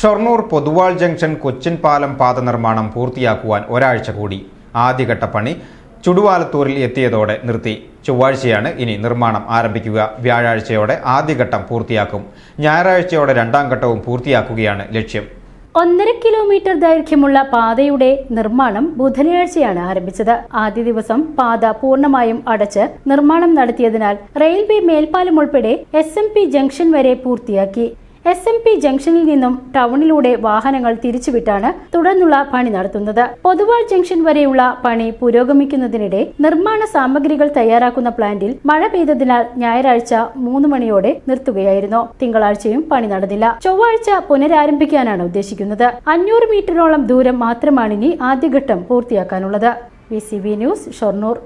Shoranur Pothuval junction Cochin പാലം പാത നിർമ്മാണം പൂർത്തിയാക്കുവാൻ ഒരാഴ്ച കൂടി ആദ്യഘട്ട പണി ചുടുവാലത്തൂരിൽ എത്തിയതോടെ നിർത്തി. ചൊവ്വാഴ്ചയാണ് ഇനി നിർമ്മാണം ആരംഭിക്കുക. വ്യാഴാഴ്ചയോടെ ആദ്യഘട്ടം പൂർത്തിയാക്കും. ഞായറാഴ്ചയോടെ രണ്ടാം ഘട്ടവും പൂർത്തിയാക്കുകയാണ് ലക്ഷ്യം. ഒന്നര കിലോമീറ്റർ ദൈർഘ്യമുള്ള പാതയുടെ നിർമ്മാണം ബുധനാഴ്ചയാണ് ആരംഭിച്ചത്. ആദ്യ ദിവസം പാത പൂർണമായും അടച്ച് നിർമ്മാണം നടത്തിയതിനാൽ റെയിൽവേ മേൽപ്പാലം ഉൾപ്പെടെ എസ് ജംഗ്ഷൻ വരെ പൂർത്തിയാക്കി. എസ് എം പി ജംഗ്ഷനിൽ നിന്നും ടൗണിലൂടെ വാഹനങ്ങൾ തിരിച്ചുവിട്ടാണ് തുടർന്നുള്ള പണി നടത്തുന്നത്. പൊതുവാൾ ജംഗ്ഷൻ വരെയുള്ള പണി പുരോഗമിക്കുന്നതിനിടെ നിർമ്മാണ സാമഗ്രികൾ തയ്യാറാക്കുന്ന പ്ലാന്റിൽ മഴ പെയ്തതിനാൽ ഞായറാഴ്ച മൂന്ന് മണിയോടെ നിർത്തുകയായിരുന്നു. തിങ്കളാഴ്ചയും പണി നടന്നില്ല. ചൊവ്വാഴ്ച പുനരാരംഭിക്കാനാണ് ഉദ്ദേശിക്കുന്നത്. അഞ്ഞൂറ് മീറ്ററോളം ദൂരം മാത്രമാണ് ഇനി ആദ്യഘട്ടം പൂർത്തിയാക്കാനുള്ളത്. V news Shoranur.